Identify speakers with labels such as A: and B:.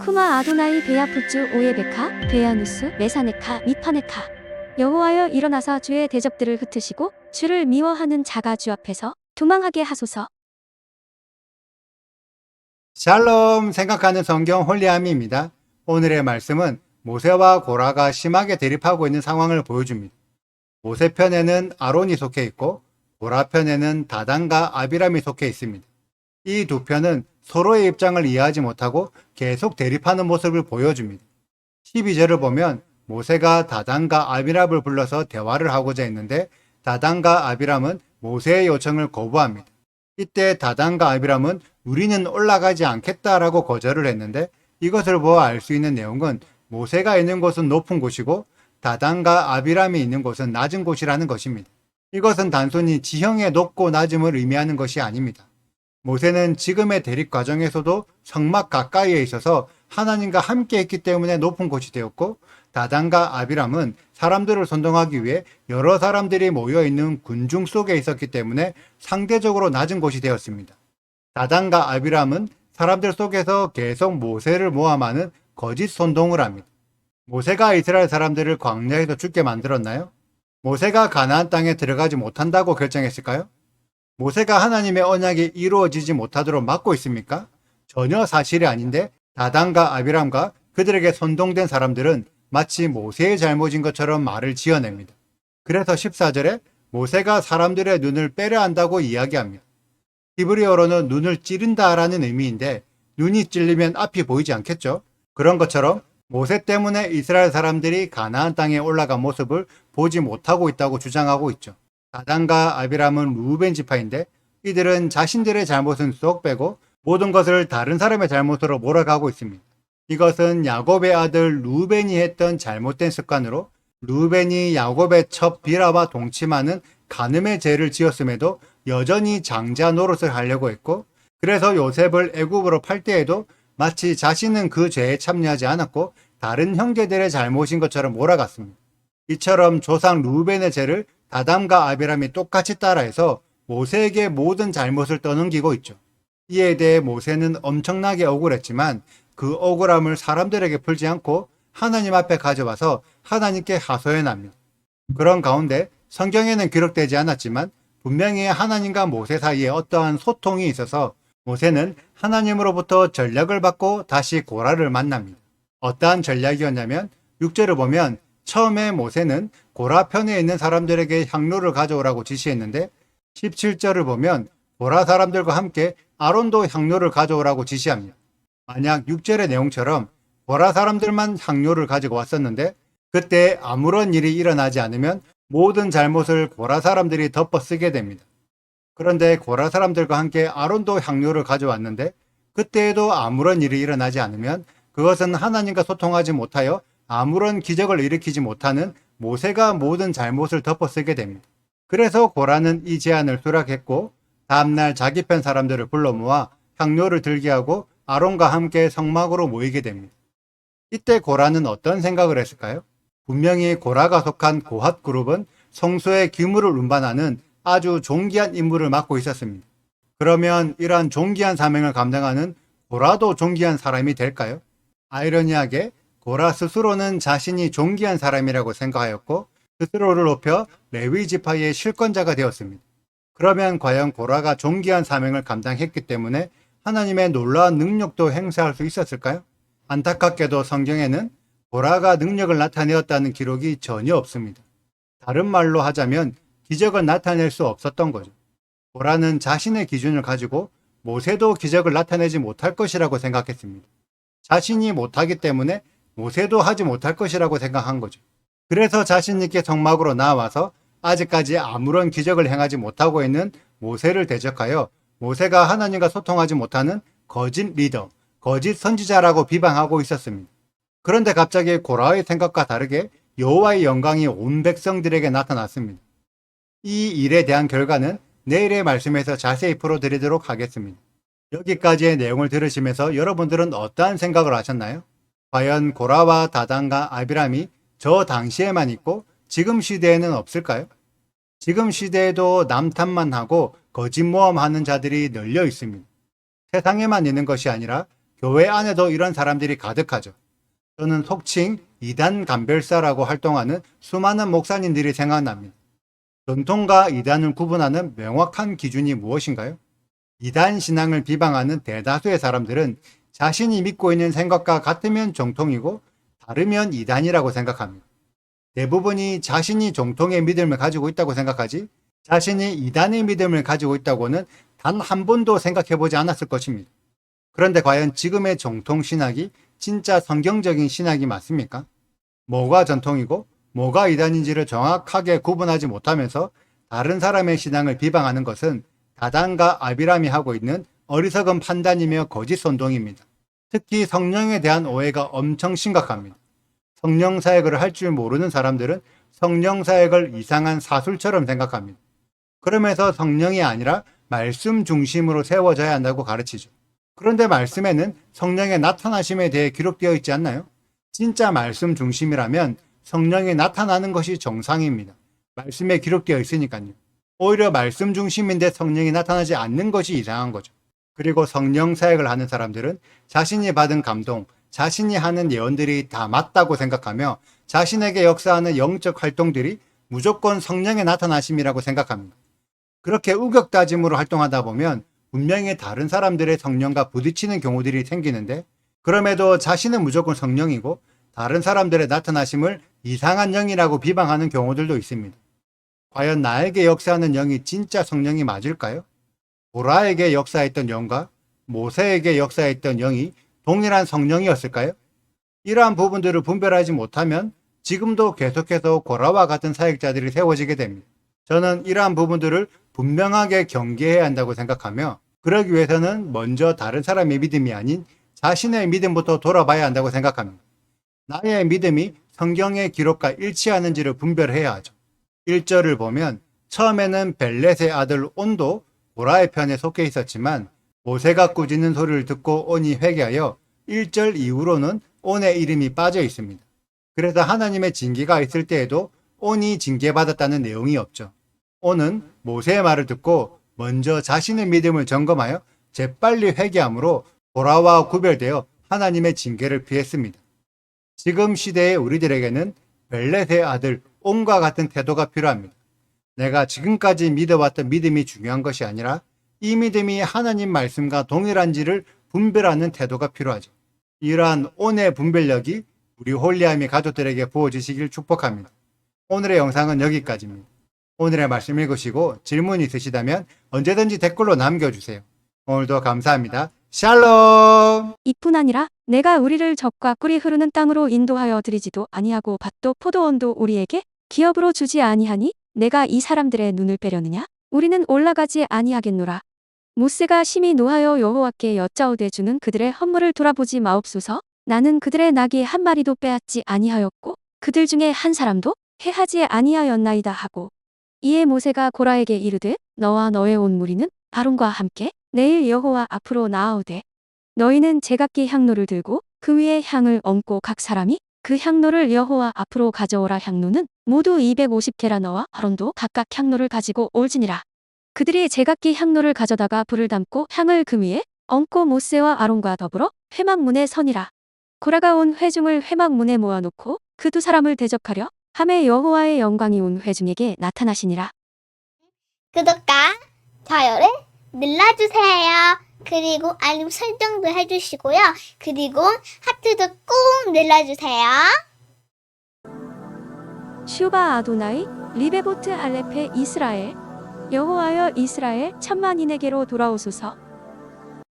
A: 쿠마 아도나이 베야푸츠 오예베카 베야누스 메사네카 미파네카 여호와여 일어나사 주의 대적들을 흩으시고 주를 미워하는 자가 주 앞에서 도망하게 하소서
B: 샬롬 생각하는 성경 홀리함입니다. 오늘의 말씀은 모세와 고라가 심하게 대립하고 있는 상황을 보여줍니다. 모세 편에는 아론이 속해 있고 고라 편에는 다단과 아비람이 속해 있습니다. 이 두 편은 서로의 입장을 이해하지 못하고 계속 대립하는 모습을 보여줍니다. 12절을 보면 모세가 다단과 아비람을 불러서 대화를 하고자 했는데 다단과 아비람은 모세의 요청을 거부합니다. 이때 다단과 아비람은 우리는 올라가지 않겠다라고 거절을 했는데 이것을 보아 알 수 있는 내용은 모세가 있는 곳은 높은 곳이고 다단과 아비람이 있는 곳은 낮은 곳이라는 것입니다. 이것은 단순히 지형의 높고 낮음을 의미하는 것이 아닙니다. 모세는 지금의 대립 과정에서도 성막 가까이에 있어서 하나님과 함께 했기 때문에 높은 곳이 되었고 다단과 아비람은 사람들을 선동하기 위해 여러 사람들이 모여 있는 군중 속에 있었기 때문에 상대적으로 낮은 곳이 되었습니다. 다단과 아비람은 사람들 속에서 계속 모세를 모함하는 거짓 선동을 합니다. 모세가 이스라엘 사람들을 광야에서 죽게 만들었나요? 모세가 가나안 땅에 들어가지 못한다고 결정했을까요? 모세가 하나님의 언약이 이루어지지 못하도록 막고 있습니까? 전혀 사실이 아닌데 다단과 아비람과 그들에게 선동된 사람들은 마치 모세의 잘못인 것처럼 말을 지어냅니다. 그래서 14절에 모세가 사람들의 눈을 빼려 한다고 이야기합니다. 히브리어로는 눈을 찌른다라는 의미인데 눈이 찔리면 앞이 보이지 않겠죠? 그런 것처럼 모세 때문에 이스라엘 사람들이 가나안 땅에 올라간 모습을 보지 못하고 있다고 주장하고 있죠. 다단과 아비람은 루벤 지파인데 이들은 자신들의 잘못은 쏙 빼고 모든 것을 다른 사람의 잘못으로 몰아가고 있습니다. 이것은 야곱의 아들 루벤이 했던 잘못된 습관으로 루벤이 야곱의 첩 비라와 동침하는 간음의 죄를 지었음에도 여전히 장자 노릇을 하려고 했고 그래서 요셉을 애굽으로 팔 때에도 마치 자신은 그 죄에 참여하지 않았고 다른 형제들의 잘못인 것처럼 몰아갔습니다. 이처럼 조상 루벤의 죄를 다담과 아비람이 똑같이 따라해서 모세에게 모든 잘못을 떠넘기고 있죠. 이에 대해 모세는 엄청나게 억울했지만 그 억울함을 사람들에게 풀지 않고 하나님 앞에 가져와서 하나님께 하소연 합니다. 그런 가운데 성경에는 기록되지 않았지만 분명히 하나님과 모세 사이에 어떠한 소통이 있어서 모세는 하나님으로부터 전략을 받고 다시 고라를 만납니다. 어떠한 전략이었냐면 6절을 보면 처음에 모세는 고라 편에 있는 사람들에게 향로를 가져오라고 지시했는데 17절을 보면 고라 사람들과 함께 아론도 향로를 가져오라고 지시합니다. 만약 6절의 내용처럼 고라 사람들만 향료를 가지고 왔었는데 그때 아무런 일이 일어나지 않으면 모든 잘못을 고라 사람들이 덮어 쓰게 됩니다. 그런데 고라 사람들과 함께 아론도 향료를 가져왔는데 그때에도 아무런 일이 일어나지 않으면 그것은 하나님과 소통하지 못하여 아무런 기적을 일으키지 못하는 모세가 모든 잘못을 덮어 쓰게 됩니다. 그래서 고라는 이 제안을 수락했고 다음날 자기 편 사람들을 불러 모아 향료를 들게 하고 아론과 함께 성막으로 모이게 됩니다. 이때 고라는 어떤 생각을 했을까요? 분명히 고라가 속한 고핫 그룹은 성소의 기물을 운반하는 아주 존귀한 임무를 맡고 있었습니다. 그러면 이러한 존귀한 사명을 감당하는 고라도 존귀한 사람이 될까요? 아이러니하게 고라 스스로는 자신이 존귀한 사람이라고 생각하였고 스스로를 높여 레위 지파의 실권자가 되었습니다. 그러면 과연 고라가 존귀한 사명을 감당했기 때문에 하나님의 놀라운 능력도 행사할 수 있었을까요? 안타깝게도 성경에는 고라가 능력을 나타내었다는 기록이 전혀 없습니다. 다른 말로 하자면 기적을 나타낼 수 없었던 거죠. 고라는 자신의 기준을 가지고 모세도 기적을 나타내지 못할 것이라고 생각했습니다. 자신이 못하기 때문에 모세도 하지 못할 것이라고 생각한 거죠. 그래서 자신 있게 성막으로 나와서 아직까지 아무런 기적을 행하지 못하고 있는 모세를 대적하여 모세가 하나님과 소통하지 못하는 거짓 리더, 거짓 선지자라고 비방하고 있었습니다. 그런데 갑자기 고라의 생각과 다르게 여호와의 영광이 온 백성들에게 나타났습니다. 이 일에 대한 결과는 내일의 말씀에서 자세히 풀어드리도록 하겠습니다. 여기까지의 내용을 들으시면서 여러분들은 어떠한 생각을 하셨나요? 과연 고라와 다단과 아비람이 저 당시에만 있고 지금 시대에는 없을까요? 지금 시대에도 남탓만 하고 거짓모험하는 자들이 널려 있습니다. 세상에만 있는 것이 아니라 교회 안에도 이런 사람들이 가득하죠. 저는 속칭 이단 감별사라고 활동하는 수많은 목사님들이 생각납니다. 전통과 이단을 구분하는 명확한 기준이 무엇인가요? 이단 신앙을 비방하는 대다수의 사람들은 자신이 믿고 있는 생각과 같으면 정통이고 다르면 이단이라고 생각합니다. 대부분이 자신이 정통의 믿음을 가지고 있다고 생각하지 자신이 이단의 믿음을 가지고 있다고는 단 한 번도 생각해 보지 않았을 것입니다. 그런데 과연 지금의 정통 신학이 진짜 성경적인 신학이 맞습니까? 뭐가 전통이고 뭐가 이단인지를 정확하게 구분하지 못하면서 다른 사람의 신앙을 비방하는 것은 다단과 아비람이 하고 있는 어리석은 판단이며 거짓 선동입니다. 특히 성령에 대한 오해가 엄청 심각합니다. 성령 사역을 할 줄 모르는 사람들은 성령 사역을 이상한 사술처럼 생각합니다. 그러면서 성령이 아니라 말씀 중심으로 세워져야 한다고 가르치죠. 그런데 말씀에는 성령의 나타나심에 대해 기록되어 있지 않나요? 진짜 말씀 중심이라면 성령이 나타나는 것이 정상입니다. 말씀에 기록되어 있으니까요. 오히려 말씀 중심인데 성령이 나타나지 않는 것이 이상한 거죠. 그리고 성령 사역을 하는 사람들은 자신이 받은 감동, 자신이 하는 예언들이 다 맞다고 생각하며 자신에게 역사하는 영적 활동들이 무조건 성령의 나타나심이라고 생각합니다. 그렇게 우격다짐으로 활동하다 보면 분명히 다른 사람들의 성령과 부딪히는 경우들이 생기는데 그럼에도 자신은 무조건 성령이고 다른 사람들의 나타나심을 이상한 영이라고 비방하는 경우들도 있습니다. 과연 나에게 역사하는 영이 진짜 성령이 맞을까요? 보라에게 역사했던 영과 모세에게 역사했던 영이 동일한 성령이었을까요? 이러한 부분들을 분별하지 못하면 지금도 계속해서 고라와 같은 사역자들이 세워지게 됩니다. 저는 이러한 부분들을 분명하게 경계해야 한다고 생각하며 그러기 위해서는 먼저 다른 사람의 믿음이 아닌 자신의 믿음부터 돌아봐야 한다고 생각합니다. 나의 믿음이 성경의 기록과 일치하는지를 분별해야 하죠. 1절을 보면 처음에는 벨렛의 아들 온도 고라의 편에 속해 있었지만 모세가 꾸짖는 소리를 듣고 온이 회개하여 1절 이후로는 온의 이름이 빠져 있습니다. 그래서 하나님의 징계가 있을 때에도 온이 징계받았다는 내용이 없죠. 온은 모세의 말을 듣고 먼저 자신의 믿음을 점검하여 재빨리 회개함으로 고라와 구별되어 하나님의 징계를 피했습니다. 지금 시대의 우리들에게는 벨렛의 아들 온과 같은 태도가 필요합니다. 내가 지금까지 믿어왔던 믿음이 중요한 것이 아니라 이 믿음이 하나님 말씀과 동일한지를 분별하는 태도가 필요하죠. 이러한 온의 분별력이 우리 홀리함이 가족들에게 부어지시길 축복합니다. 오늘의 영상은 여기까지입니다. 오늘의 말씀 읽으시고 질문 있으시다면 언제든지 댓글로 남겨주세요. 오늘도 감사합니다. 샬롬!
A: 이뿐 아니라 내가 우리를 적과 꿀이 흐르는 땅으로 인도하여 드리지도 아니하고 밭도 포도원도 우리에게 기업으로 주지 아니하니 내가 이 사람들의 눈을 빼려느냐? 우리는 올라가지 아니하겠노라. 모세가 심히 노하여 여호와께 여짜오되 주는 그들의 헌물을 돌아보지 마옵소서. 나는 그들의 낙이 한 마리도 빼앗지 아니하였고 그들 중에 한 사람도 해하지 아니하였나이다 하고 이에 모세가 고라에게 이르되 너와 너의 온 무리는 아론과 함께 내일 여호와 앞으로 나아오되 너희는 제각기 향로를 들고 그 위에 향을 얹고 각 사람이 그 향로를 여호와 앞으로 가져오라 향로는 모두 250개라 너와 아론도 각각 향로를 가지고 올지니라. 그들이 제각기 향로를 가져다가 불을 담고 향을 그 위에 얹고 모세와 아론과 더불어 회막문에 서니라. 고라가 온 회중을 회막문에 모아놓고 그 두 사람을 대적하려 함에 여호와의 영광이 온 회중에게 나타나시니라.
C: 구독과 좋아요를 눌러주세요. 그리고 알림 설정도 해주시고요. 그리고 하트도 꼭 눌러주세요.
A: 슈바 아도나이 리베보트 알레페 이스라엘 여호와여 이스라엘 천만인에게로 돌아오소서